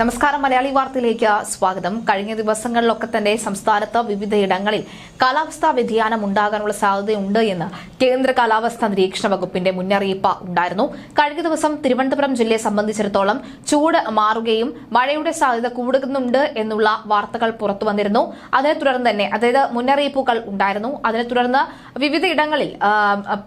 നമസ്കാരം മലയാളി വാർത്തയിലേക്ക് സ്വാഗതം. കഴിഞ്ഞ ദിവസങ്ങളിലൊക്കെ തന്നെ സംസ്ഥാനത്ത് വിവിധയിടങ്ങളിൽ കാലാവസ്ഥാ വ്യതിയാനം ഉണ്ടാകാനുള്ള സാധ്യതയുണ്ട് എന്ന് കേന്ദ്ര കാലാവസ്ഥാ നിരീക്ഷണ വകുപ്പിന്റെ മുന്നറിയിപ്പ് ഉണ്ടായിരുന്നു. കഴിഞ്ഞ ദിവസം തിരുവനന്തപുരം ജില്ലയെ സംബന്ധിച്ചിടത്തോളം ചൂട് മാറുകയും മഴയുടെ സാധ്യത കൂടുന്നുണ്ട് എന്നുള്ള വാർത്തകൾ പുറത്തു വന്നിരുന്നു. അതിനെ തുടർന്ന് തന്നെ അതായത് മുന്നറിയിപ്പുകൾ ഉണ്ടായിരുന്നു. അതിനെ തുടർന്ന് വിവിധയിടങ്ങളിൽ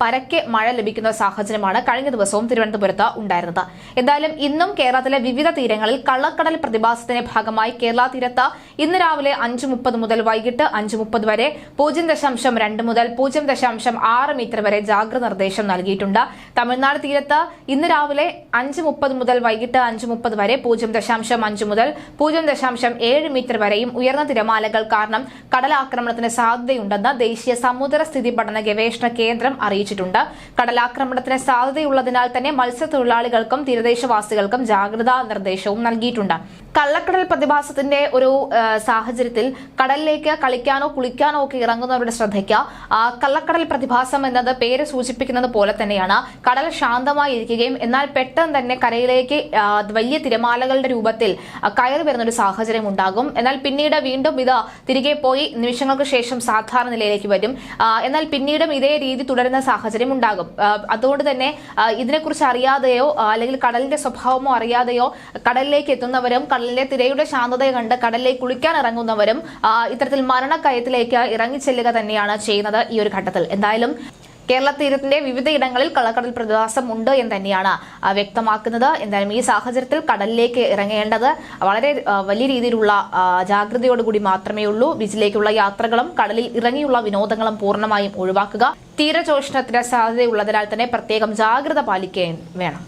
പരക്കെ മഴ ലഭിക്കുന്ന സാഹചര്യമാണ് കഴിഞ്ഞ ദിവസവും തിരുവനന്തപുരത്ത് ഉണ്ടായിരുന്നത്. എന്തായാലും ഇന്നും കേരളത്തിലെ വിവിധ തീരങ്ങളിൽ കള്ളക്കടൽ പ്രതിഭാസത്തിന്റെ ഭാഗമായി കേരള തീരത്ത് ഇന്ന് രാവിലെ അഞ്ച് മുപ്പത് മുതൽ വൈകിട്ട് അഞ്ച് മുപ്പത് വരെ പൂജ്യം ദശാംശം രണ്ട് മുതൽ പൂജ്യം ദശാംശം ആറ് മീറ്റർ വരെ ജാഗ്രത നിർദ്ദേശം നൽകിയിട്ടുണ്ട്. തമിഴ്നാട് തീരത്ത് ഇന്ന് രാവിലെ അഞ്ച് മുപ്പത് മുതൽ വൈകിട്ട് അഞ്ച് മുപ്പത് വരെ പൂജ്യം ദശാംശം അഞ്ച് മുതൽ പൂജ്യം ദശാംശം ഏഴ് മീറ്റർ വരെയും ഉയർന്ന തിരമാലകൾ കാരണം കടലാക്രമണത്തിന് സാധ്യതയുണ്ടെന്ന് ദേശീയ സമുദ്ര സ്ഥിതി പഠന ഗവേഷണ കേന്ദ്രം അറിയിച്ചിട്ടുണ്ട്. കടലാക്രമണത്തിന് സാധ്യതയുള്ളതിനാൽ തന്നെ മത്സ്യത്തൊഴിലാളികൾക്കും തീരദേശവാസികൾക്കും ജാഗ്രതാ നിർദ്ദേശവും നൽകിയിട്ടുണ്ട്. കള്ളക്കടൽ പ്രതിഭാസത്തിന്റെ ഒരു സാഹചര്യത്തിൽ കടലിലേക്ക് കളിക്കാനോ കുളിക്കാനോ ഒക്കെ ഇറങ്ങുന്നവരുടെ ശ്രദ്ധയ്ക്ക് കള്ളക്കടൽ പ്രതിഭാസം എന്നത് പേര് സൂചിപ്പിക്കുന്നത് പോലെ തന്നെയാണ്. കടൽ ശാന്തമായി ഇരിക്കുകയും എന്നാൽ പെട്ടെന്ന് തന്നെ കരയിലേക്ക് വലിയ തിരമാലകളുടെ രൂപത്തിൽ കയറി വരുന്ന ഒരു സാഹചര്യം ഉണ്ടാകും. എന്നാൽ പിന്നീട് വീണ്ടും ഇത് തിരികെ പോയി നിമിഷങ്ങൾക്ക് ശേഷം സാധാരണ നിലയിലേക്ക് വരും. എന്നാൽ പിന്നീടും ഇതേ രീതി തുടരുന്ന സാഹചര്യം ഉണ്ടാകും. അതുകൊണ്ട് തന്നെ ഇതിനെക്കുറിച്ച് അറിയാതെയോ അല്ലെങ്കിൽ കടലിന്റെ സ്വഭാവമോ അറിയാതെയോ കടലിലേക്ക് എത്തുന്നവരും കടലിലെ തിരയുടെ ശാന്തത കണ്ട് കടലിലേക്ക് കുളിക്കാൻ ഇറങ്ങുന്നവരും ഇത്തരത്തിൽ മരണക്കയത്തിലേക്ക് ഇറങ്ങിച്ചെല്ലുക തന്നെയാണ് ചെയ്യുന്നത് ഈ ഒരു ഘട്ടത്തിൽ. എന്തായാലും കേരള തീരത്തിന്റെ വിവിധ ഇടങ്ങളിൽ കള്ളക്കടൽ പ്രതിഭാസം ഉണ്ട് എന്ന് തന്നെയാണ് വ്യക്തമാക്കുന്നത്. എന്തായാലും ഈ സാഹചര്യത്തിൽ കടലിലേക്ക് ഇറങ്ങേണ്ടത് വളരെ വലിയ രീതിയിലുള്ള ജാഗ്രതയോടുകൂടി മാത്രമേ ഉള്ളൂ. ബീച്ചിലേക്കുള്ള യാത്രകളും കടലിൽ ഇറങ്ങിയുള്ള വിനോദങ്ങളും പൂർണമായും ഒഴിവാക്കുക. തീരചോഷണത്തിന് സാധ്യതയുള്ളതിനാൽ തന്നെ പ്രത്യേകം ജാഗ്രത പാലിക്കുകയും വേണം.